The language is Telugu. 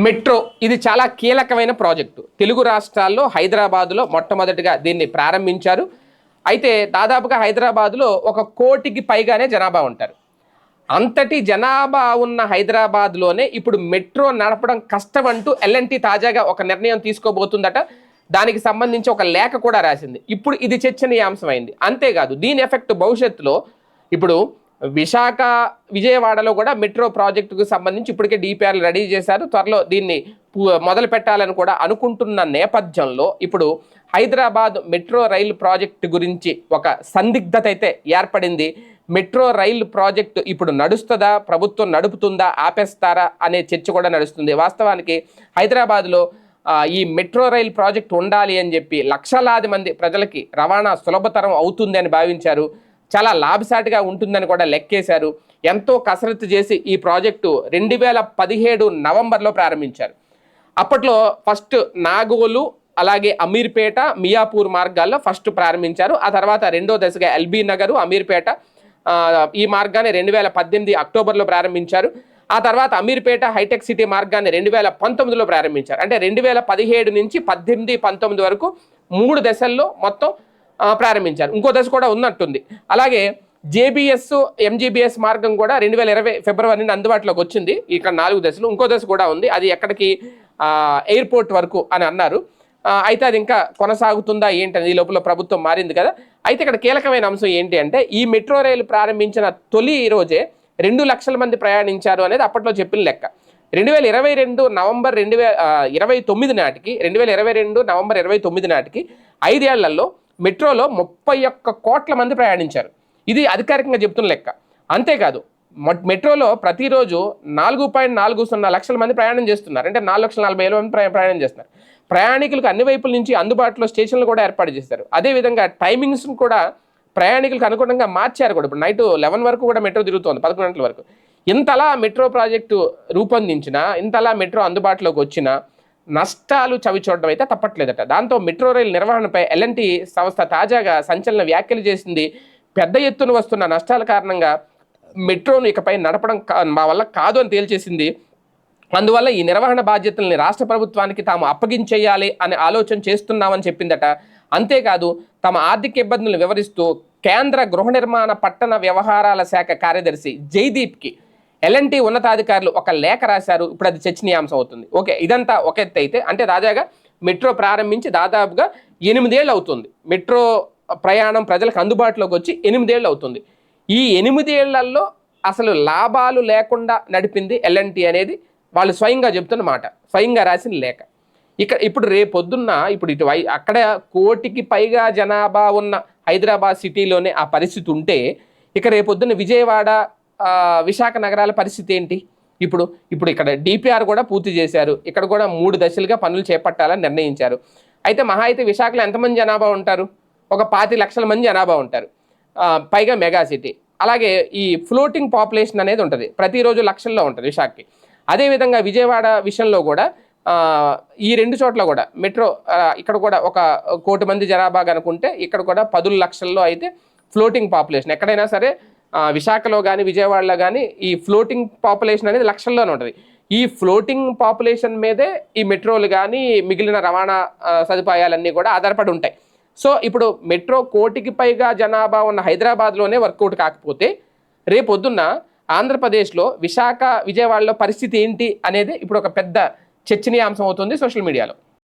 మెట్రో ఇది చాలా కీలకమైన ప్రాజెక్టు. తెలుగు రాష్ట్రాల్లో హైదరాబాదులో మొట్టమొదటిగా దీన్ని ప్రారంభించారు. అయితే దాదాపుగా హైదరాబాదులో ఒక కోటికి పైగానే జనాభా ఉంటారు. అంతటి జనాభా ఉన్న హైదరాబాద్లోనే ఇప్పుడు మెట్రో నడపడం కష్టం అంటూ ఎల్ఎన్టీ తాజాగా ఒక నిర్ణయం తీసుకోబోతుందట. దానికి సంబంధించి ఒక లేఖ కూడా రాసింది. ఇప్పుడు ఇది చర్చనీయాంశమైంది. అంతేకాదు దీని ఎఫెక్ట్ భవిష్యత్తులో ఇప్పుడు విశాఖ విజయవాడలో కూడా మెట్రో ప్రాజెక్టుకు సంబంధించి ఇప్పటికే డిపిఆర్లు రెడీ చేశారు. త్వరలో దీన్ని మొదలు పెట్టాలని కూడా అనుకుంటున్న నేపథ్యంలో ఇప్పుడు హైదరాబాద్ మెట్రో రైలు ప్రాజెక్టు గురించి ఒక సందిగ్ధత అయితే ఏర్పడింది. మెట్రో రైలు ప్రాజెక్టు ఇప్పుడు నడుస్తుందా? ప్రభుత్వం నడుపుతుందా? ఆపేస్తారా? అనే చర్చ కూడా నడుస్తుంది. వాస్తవానికి హైదరాబాద్లో ఈ మెట్రో రైల్ ప్రాజెక్ట్ ఉండాలి అని చెప్పి లక్షలాది మంది ప్రజలకి రవాణా సులభతరం అవుతుంది అని భావించారు. చాలా లాభసాటిగా ఉంటుందని కూడా లెక్కేశారు. ఎంతో కసరత్తు చేసి ఈ ప్రాజెక్టు రెండు వేల పదిహేడు నవంబర్లో ప్రారంభించారు. అప్పట్లో ఫస్ట్ నాగోలు అలాగే అమీర్పేట మియాపూర్ మార్గాల్లో ఫస్ట్ ప్రారంభించారు. ఆ తర్వాత రెండో దశగా ఎల్బీ నగరు అమీర్పేట ఈ మార్గాన్ని రెండు వేల పద్దెనిమిది అక్టోబర్లో ప్రారంభించారు. ఆ తర్వాత అమీర్పేట హైటెక్ సిటీ మార్గాన్ని రెండు వేల పంతొమ్మిదిలో ప్రారంభించారు. అంటే రెండు వేల పదిహేడు నుంచి పద్దెనిమిది పంతొమ్మిది వరకు మూడు దశల్లో మొత్తం ప్రారంభించారు. ఇంకో దశ కూడా ఉన్నట్టుంది. అలాగే జేబీఎస్ ఎంజీబీఎస్ మార్గం కూడా రెండు వేల ఇరవై ఫిబ్రవరి నుండి అందుబాటులోకి వచ్చింది. ఇక్కడ నాలుగు దశలు. ఇంకో దశ కూడా ఉంది. అది ఎక్కడికి ఎయిర్పోర్ట్ వరకు అని అన్నారు. అయితే అది ఇంకా కొనసాగుతుందా ఏంటని ఈ లోపల ప్రభుత్వం మారింది కదా. అయితే ఇక్కడ కీలకమైన అంశం ఏంటి అంటే ఈ మెట్రో రైలు ప్రారంభించిన తొలి రోజే రెండు లక్షల మంది ప్రయాణించారు అనేది అప్పట్లో చెప్పిన లెక్క. రెండు వేల ఇరవై రెండు నవంబర్ రెండు వేల ఇరవై తొమ్మిది నాటికి రెండు వేల ఇరవై రెండు నవంబర్ ఇరవై తొమ్మిది నాటికి ఐదేళ్ళలో మెట్రోలో ముప్పై ఒక్క కోట్ల మంది ప్రయాణించారు. ఇది అధికారికంగా చెప్తున్న లెక్క. అంతేకాదు మెట్రోలో ప్రతిరోజు నాలుగు పాయింట్ నాలుగు సున్నా లక్షల మంది ప్రయాణం చేస్తున్నారు. అంటే నాలుగు లక్షల నలభై వేల మంది ప్రయాణం చేస్తున్నారు. ప్రయాణికులకు అన్ని వైపుల నుంచి అందుబాటులో స్టేషన్లు కూడా ఏర్పాటు చేశారు. అదేవిధంగా టైమింగ్స్ను కూడా ప్రయాణికులకు అనుగుణంగా మార్చారు కూడా. ఇప్పుడు నైట్ లెవెన్ వరకు కూడా మెట్రో తిరుగుతోంది పదకొండు గంటల వరకు. ఇంతలా మెట్రో ప్రాజెక్టు రూపొందించిన ఇంతలా మెట్రో అందుబాటులోకి వచ్చిన నష్టాలు చవిచూడడం అయితే తప్పట్లేదట. దాంతో మెట్రో రైల్ నిర్వహణపై ఎల్ఎన్టీ సంస్థ తాజాగా సంచలన వ్యాఖ్యలు చేసింది. పెద్ద ఎత్తున వస్తున్న నష్టాల కారణంగా మెట్రోను ఇకపై నడపడం కా- మా వల్ల కాదు అని తేల్చేసింది. అందువల్ల ఈ నిర్వహణ బాధ్యతల్ని రాష్ట్ర ప్రభుత్వానికి తాము అప్పగించేయాలి అనే ఆలోచన చేస్తున్నామని చెప్పిందట. అంతేకాదు తమ ఆర్థిక ఇబ్బందులను వివరిస్తూ కేంద్ర గృహ నిర్మాణ పట్టణ వ్యవహారాల శాఖ కార్యదర్శి జైదీప్కి ఎల్ఎన్టీ ఉన్నతాధికారులు ఒక లేఖ రాశారు. ఇప్పుడు అది చర్చనీయాంశం అవుతుంది. ఓకే ఇదంతా ఒక ఎత్తు అయితే అంటే తాజాగా మెట్రో ప్రారంభించి దాదాపుగా ఎనిమిదేళ్ళు అవుతుంది మెట్రో ప్రయాణం ప్రజలకు అందుబాటులోకి వచ్చి ఎనిమిదేళ్ళు అవుతుంది ఈ ఎనిమిదేళ్ళలో అసలు లాభాలు లేకుండా నడిపింది ఎల్ఎన్టీ అనేది వాళ్ళు స్వయంగా చెప్తున్న మాట స్వయంగా రాసిన లేఖ. ఇక్కడ ఇప్పుడు రేపొద్దున్న ఇప్పుడు ఇటు వై అక్కడ కోటికి పైగా జనాభా ఉన్న హైదరాబాద్ సిటీలోనే ఆ పరిస్థితి ఉంటే ఇక రేపొద్దున్న విజయవాడ విశాఖ నగరాల పరిస్థితి ఏంటి? ఇప్పుడు ఇప్పుడు ఇక్కడ డిపిఆర్ కూడా పూర్తి చేశారు. ఇక్కడ కూడా మూడు దశలుగా పనులు చేపట్టాలని నిర్ణయించారు. అయితే మహా అయితే విశాఖలో ఎంతమంది జనాభా ఉంటారు? ఒక పాతి లక్షల మంది జనాభా ఉంటారు. పైగా మెగా సిటీ. అలాగే ఈ ఫ్లోటింగ్ పాపులేషన్ అనేది ఉంటుంది. ప్రతిరోజు లక్షల్లో ఉంటుంది విశాఖకి. అదేవిధంగా విజయవాడ విషయంలో కూడా ఈ రెండు చోట్ల కూడా మెట్రో ఇక్కడ కూడా ఒక కోటి మంది జనాభా కనుకుంటే ఇక్కడ కూడా పదుల లక్షల్లో అయితే ఫ్లోటింగ్ పాపులేషన్. ఎక్కడైనా సరే విశాఖలో కానీ విజయవాడలో కానీ ఈ ఫ్లోటింగ్ పాపులేషన్ అనేది లక్షల్లోనే ఉంటుంది. ఈ ఫ్లోటింగ్ పాపులేషన్ మీదే ఈ మెట్రోలు కానీ మిగిలిన రవాణా సదుపాయాలన్నీ కూడా ఆధారపడి ఉంటాయి. సో ఇప్పుడు మెట్రో కోటికి పైగా జనాభా ఉన్న హైదరాబాద్లోనే వర్కౌట్ కాకపోతే రేపొద్దున్న ఆంధ్రప్రదేశ్లో విశాఖ విజయవాడలో పరిస్థితి ఏంటి అనేది ఇప్పుడు ఒక పెద్ద చర్చనీయాంశం అవుతుంది సోషల్ మీడియాలో.